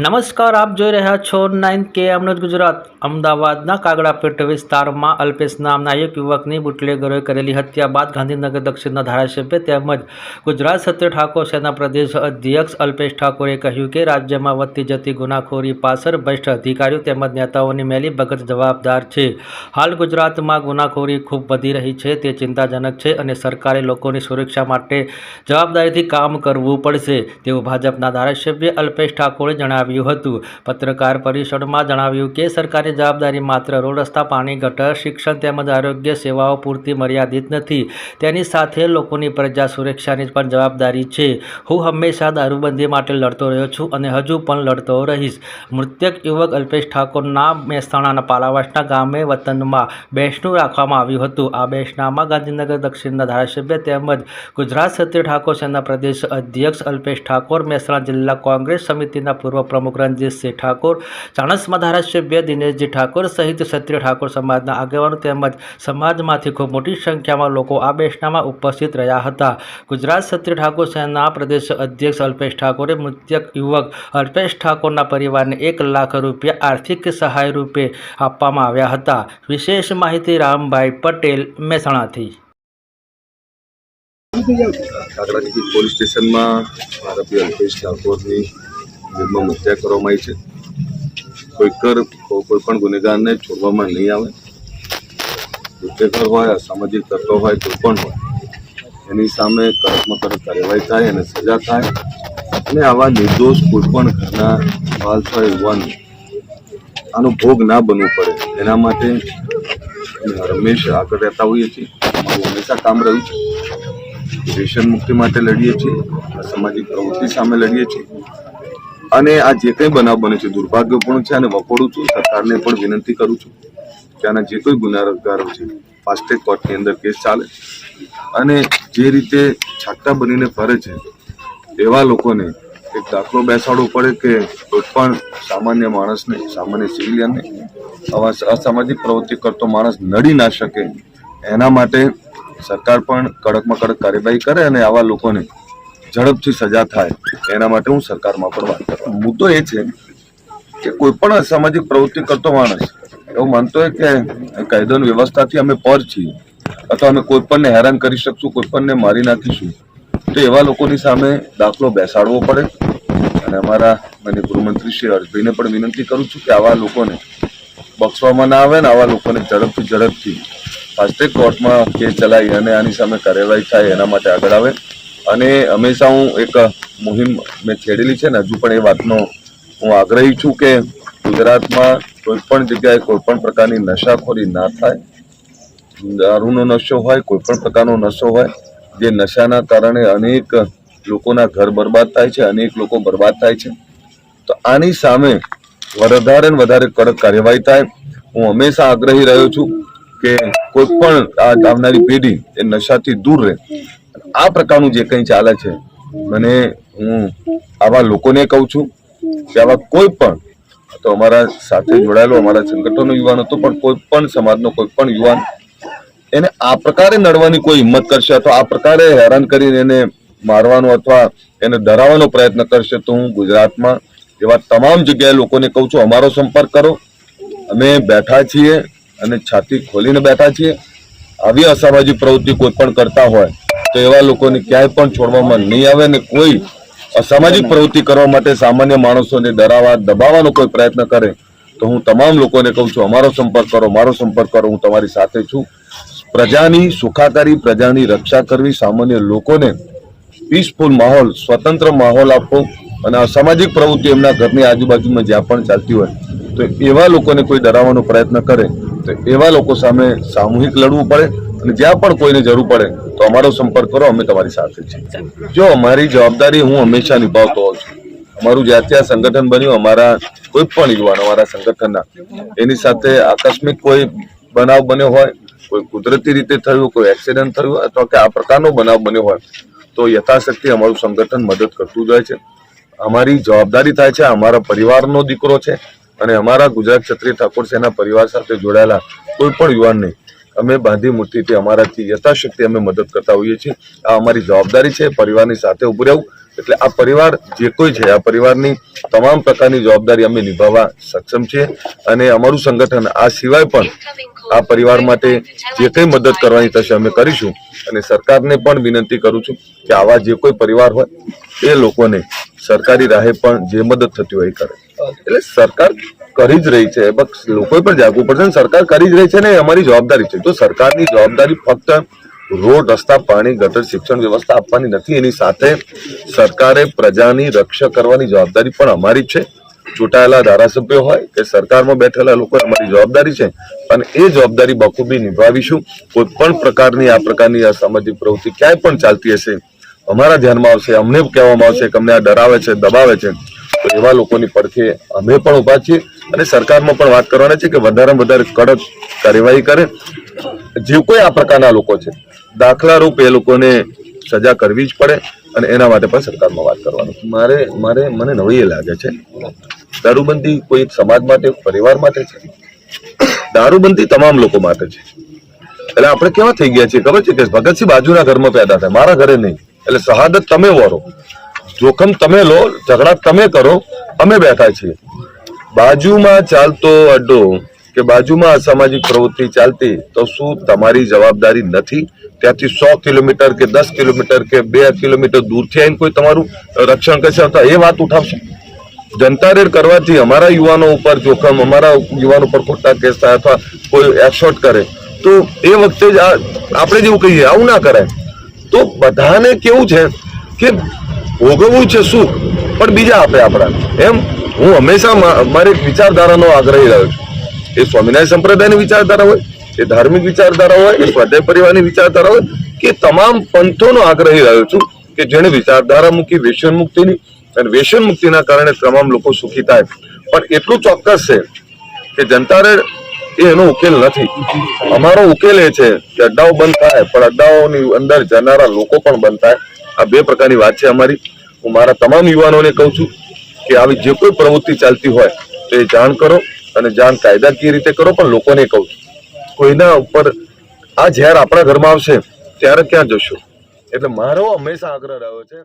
નમસ્કાર, આપ જોઈ રહ્યા છો નાઇન કે અમૃત ગુજરાત. અમદાવાદના કાગડાપેટ વિસ્તારમાં અલ્પેશ નામના એક યુવકની બુટલેગરોએ કરેલી હત્યા બાદ ગાંધીનગર દક્ષિણના ધારાસભ્ય તેમજ ગુજરાત સત્ય ઠાકોર સેના પ્રદેશ અધ્યક્ષ અલ્પેશ ઠાકોરે કહ્યું કે રાજ્યમાં વધતી જતી ગુનાખોરી પાછળ ભ્રષ્ટ અધિકારીઓ તેમજ નેતાઓની મેલી ભગત જવાબદાર છે. હાલ ગુજરાતમાં ગુનાખોરી ખૂબ વધી રહી છે, તે ચિંતાજનક છે અને સરકારે લોકોની સુરક્ષા માટે જવાબદારીથી કામ કરવું પડશે. તેવું ભાજપના ધારાસભ્ય અલ્પેશ ઠાકોરે જણાવ્યું હતું. પત્રકાર પરિષદમાં જણાવ્યું કે સરકારની જવાબદારી માત્ર રોડ, રસ્તા, પાણી, ગટર, શિક્ષણ તેમજ આરોગ્ય સેવાઓ પૂરતી મર્યાદિત નથી. તેની સાથે લોકોની પ્રજા સુરક્ષાની પણ જવાબદારી છે. હું હંમેશા દારૂબંધી માટે લડતો રહ્યો છું અને હજુ પણ લડતો રહીશ. મૃતક યુવક અલ્પેશ ઠાકોરના મહેસાણાના પાલાવાસના ગામે વતનમાં બેસણું રાખવામાં આવ્યું હતું. આ બેસણામાં ગાંધીનગર દક્ષિણના ધારાસભ્ય તેમજ ગુજરાત સત્ય ઠાકોર સેના પ્રદેશ અધ્યક્ષ અલ્પેશ ઠાકોર, મહેસાણા જિલ્લા કોંગ્રેસ સમિતિના પૂર્વ પ્રમુખ રણજીતસિંહ ઠાકોર, ચાણસમાં ધારાસભ્ય દિનેશજી ઠાકોર સહિત ક્ષત્રિય ઠાકોર સમાજના આગેવાનો તેમજ સમાજમાંથી ખૂબ મોટી સંખ્યામાં લોકો આ બેસણામાં ઉપસ્થિત રહ્યા હતા. ગુજરાત ક્ષત્રિય ઠાકોર સેના પ્રદેશ અધ્યક્ષ અલ્પેશ ઠાકોરે મૃતક યુવક અલ્પેશ ઠાકોરના પરિવારને એક લાખ રૂપિયા આર્થિક સહાય રૂપે આપવામાં આવ્યા હતા. વિશેષ માહિતી રામભાઈ પટેલ મહેસાણાથી. કાકડાથી પોલીસ સ્ટેશનમાં આરોપી અલ્પેશ ઠાકોરની નિર્મમ હત્યા કરવામાં આવી છે. કોઈકર કોઈ પણ ગુનેગારને છોડવામાં નહીં આવે. ગુનેગાર હોય, અસામાજિક તત્વ હોય, કોઈ પણ હોય, એની સામે કડકમાં કડક કાર્યવાહી થાય અને સજા થાય. અને આવા નિર્દોષ કોઈ પણ ઘરના બાલ થાય યુવાન આનો ભોગ ના બનવું પડે. એના માટે હંમેશા આગળ રહેતા હોઈએ છીએ. અમારું હંમેશા કામ રહ્યું છે. વ્યસન મુક્તિ માટે લડીએ છીએ. અસામાજિક પ્રવૃત્તિ સામે લડીએ છીએ. અને આ જે કંઈ બનાવ બને છે, દુર્ભાગ્યપૂર્ણ છે અને વખોડું છું, સરકારને પણ વિનંતી કરું છું કે આના જે કોઈ ગુનેગારો છે ફાસ્ટેગ કોર્ટની અંદર કેસ ચાલે અને જે રીતે છાટા બનીને ફરે છે, એવા લોકોને એક દાખલો બેસાડવો પડે કે કોઈ પણ સામાન્ય માણસને, સામાન્ય સિવિલિયનને, આવા અસામાજિક પ્રવૃત્તિ કરતો માણસ નડી ના શકે. એના માટે સરકાર પણ કડકમાં કડક કાર્યવાહી કરે અને આવા લોકોને ઝડપથી સજા થાય, એના માટે હું સરકારમાં પણ વાત કરું મુદ્દો એ છે કે કોઈ પણ અસામાજિક પ્રવૃત્તિ કરતો માણસ, એવું માનતો હોય કે કાયદો વ્યવસ્થાથી અમે પર છીએ, અથવા અમે કોઈ પણને હેરાન કરી શકશું, કોઈ પણને મારી નાખીશું, તો એવા લોકોની સામે દાખલો બેસાડવો પડે. અને અમારા મને ગૃહમંત્રી શ્રી હર્ષભાઈને પણ વિનંતી કરું છું કે આવા લોકોને બક્ષવામાં ના આવે ને આવા લોકોને ઝડપથી ઝડપથી ફાસ્ટેગ કોર્ટમાં કેસ ચલાવી અને આની સામે કાર્યવાહી થાય એના માટે આગળ આવે. અને હંમેશા હું એક મુહિમ મેં છેડેલી છે ને, હજુ પણ એ વાતનો હું આગ્રહી છું કે ગુજરાતમાં કોઈ પણ જગ્યાએ કોઈ પણ પ્રકારની નશાખોરી ના થાય. દારૂનો નશો હોય કોઈ પણ પ્રકારનો નશો હોય, જે નશાના કારણે અનેક લોકોના ઘર બરબાદ થાય છે, અનેક લોકો બરબાદ થાય છે. તો આની સામે વધારે ને વધારે કડક કાર્યવાહી થાય. હું હંમેશા આગ્રહી રહ્યો છું કે કોઈ પણ આ આવનારી પેઢી એ નશાથી દૂર રહે. આ પ્રકારનું જે કંઈ ચાલે છે, મને હું આવા લોકોને કહું છું કે આવા કોઈ પણ તો અમારા સાથે જોડાયેલો અમારા સંગઠનનો યુવાન હતો, પણ કોઈ પણ સમાજનો કોઈ પણ યુવાન, એને આ પ્રકારે નડવાની કોઈ હિંમત કરશે અથવા આ પ્રકારે હેરાન કરીને એને મારવાનો અથવા એને ડરાવવાનો પ્રયત્ન કરશે તો હું ગુજરાતમાં એવા તમામ જગ્યાએ લોકોને કહું છું, અમારો સંપર્ક કરો. અમે બેઠા છીએ અને છાતી ખોલીને બેઠા છીએ. આવી અસામાજિક પ્રવૃત્તિ કોઈ પણ કરતા હોય તો એવા લોકોને ક્યાંય પણ છોડવામાં નહીં આવે ને કોઈ અસામાજિક પ્રવૃત્તિ કરવા માટે સામાન્ય માણસોને ડરાવવા, દબાવવાનો કોઈ પ્રયત્ન કરે, તો હું તમામ લોકોને કહું છું, અમારો સંપર્ક કરો, મારો સંપર્ક કરો, હું તમારી સાથે છું. પ્રજાની સુખાકારી, પ્રજાની રક્ષા કરવી સામાન્ય લોકોને પીસફુલ માહોલ, સ્વતંત્ર માહોલ આપવો અને અસામાજિક પ્રવૃત્તિ એમના ઘરની આજુબાજુમાં જ્યાં પણ ચાલતી હોય, તો એવા લોકોને કોઈ ડરાવવાનો પ્રયત્ન કરે, તો એવા લોકો સામે સામૂહિક લડવું પડે અને જ્યાં પણ કોઈને જરૂર પડે તો અમારો સંપર્ક કરો, અમે તમારી સાથે છીએ. જો અમારી જવાબદારી હું હંમેશા નિભાવતો હોઉં છું. અમારું જ્યાંથી આ સંગઠન બન્યું, અમારા કોઈ પણ યુવાન, અમારા સંગઠનના, એની સાથે આકસ્મિક કોઈ બનાવ બન્યો હોય, કોઈ કુદરતી રીતે થયું, કોઈ એક્સિડન્ટ થયું, અથવા કે આ પ્રકારનો બનાવ બન્યો હોય, તો યથાશક્તિ અમારું સંગઠન મદદ કરતું જાય છે. અમારી જવાબદારી થાય છે, અમારા પરિવારનો દીકરો છે, અને અમારા ગુજરાત ક્ષત્રિય ઠાકોર સેના પરિવાર સાથે જોડાયેલા કોઈ પણ યુવાનને અમે બાંધી મૂર્તિથી અમારાથી યથાશક્તિ અમે મદદ કરતા હોઈએ છીએ. આ અમારી જવાબદારી છે, પરિવારની સાથે ઉભું રહેવું. એટલે આ પરિવાર જે કોઈ છે, આ પરિવારની તમામ પ્રકારની જવાબદારી અમે નિભાવવા સક્ષમ છીએ. અને અમારું સંગઠન આ સિવાય પણ આ પરિવાર માટે જે કંઈ મદદ કરવાની થશે અમે કરીશું. અને સરકારને પણ વિનંતી કરું છું કે આવા જે કોઈ પરિવાર હોય, એ લોકોને સરકારી રાહે પણ જે મદદ થતી હોય કરે. એટલે સરકાર કરી જ રહી છે બસ લોકોએ પણ જાગવું પડશે સરકાર કરી જ રહી છે ને અમારી જવાબદારી છે. તો સરકારની જવાબદારી ફક્ત રોડ રસ્તા પાણી ગટર શિક્ષણ વ્યવસ્થા આપવાની નથી એની સાથે સરકારે પ્રજાની રક્ષા કરવાની જવાબદારી પણ અમારી જ છે. ચૂંટાયેલા ધારાસભ્યો હોય કે સરકારમાં બેઠેલા લોકો અમારી જવાબદારી છે. અને એ જવાબદારી બખૂબી નિભાવીશું. કોઈ પણ પ્રકારની આ પ્રકારની અસામાજિક પ્રવૃત્તિ ક્યાંય પણ ચાલતી હશે અમારા ધ્યાનમાં આવશે, અમને કહેવામાં આવશે કે અમને આ ડરાવે છે, દબાવે છે. તો એવા લોકોની પડખે અમે પણ ઊભા છીએ અને સરકારમાં પણ વાત કરવાની છે કે વધારેમાં વધારે કડક કાર્યવાહી કરે. જે કોઈ આ પ્રકારના લોકો છે દાખલા રૂપ એ લોકોને સજા કરવી જ પડે અને એના માટે પણ સરકારમાં વાત કરવાનું. મારે મારે, મને નવી એ લાગે છે, દારૂબંધી કોઈ સમાજ માટે, પરિવાર માટે છે? દારૂબંધી તમામ લોકો માટે છે. એટલે આપણે કેવા થઈ ગયા છીએ? ખબર છે કે ભગતસિંહ બાજુના ઘરમાં પેદા થાય, મારા ઘરે નહીં. એટલે શહાદત તમે વરો. જોખમ તમે લો, ઝઘડા તમે કરો, અમે બેઠા છીએ. બાજુમાં ચાલતો અડ્ડો કે બાજુમાં અસામાજિક પ્રવૃત્તિ ચાલતી, તો શું તમારી જવાબદારી નથી? ત્યાંથી સો કિલોમીટર કે દસ કિલોમીટર કે બે કિલોમીટર દૂરથી આવીને કોઈ તમારું રક્ષણ કરશે? અથવા એ વાત ઉઠાવશે. જનતા રેડ કરવાથી અમારા યુવાનો ઉપર જોખમ, અમારા યુવાનો ઉપર ખોટા કેસ થાય અથવા કોઈ એક્શોટ કરે, તો એ વખતે જ આપણે જેવું કહીએ, આવું ના કરાય. તો બધાને કેવું છે કે ભોગવવું છે સુખ પણ બીજા આપે આપણા. એમ? હું હંમેશા મારી વિચારધારાનો આગ્રહી રહ્યો છું. એ સ્વામિનારાયણ સંપ્રદાયની વિચારધારા હોય, એ ધાર્મિક વિચારધારા હોય, એ સ્વાધ્યાય પરિવારની વિચારધારા હોય, કે તમામ પંથોનો આગ્રહી રહ્યો છું કે જેણે વિચારધારા મૂકી વ્યસન મુક્તિની અને વ્યસન મુક્તિના કારણે તમામ લોકો સુખી થાય. પણ એટલું ચોક્કસ છે કે જનતા રેડ એ એનો ઉકેલ નથી. અમારો ઉકેલ એ છે કે અડ્ડાઓ બંધ થાય, પણ અડ્ડાઓની અંદર જનારા લોકો પણ બંધ થાય. આ બે પ્રકારની વાત છે અમારી. હું મારા તમામ યુવાનોને કહું છું કે આવી જે કોઈ પ્રવૃત્તિ ચાલતી હોય, તો એ જાણ કરો અને જાણ કાયદાકીય રીતે કરો, પણ લોકોને કહું છું. કોઈના ઉપર આ ઝેર આપણા ઘરમાં આવશે, ત્યારે ક્યાં જશો? એટલે મારો હંમેશા આગ્રહ રહ્યો છે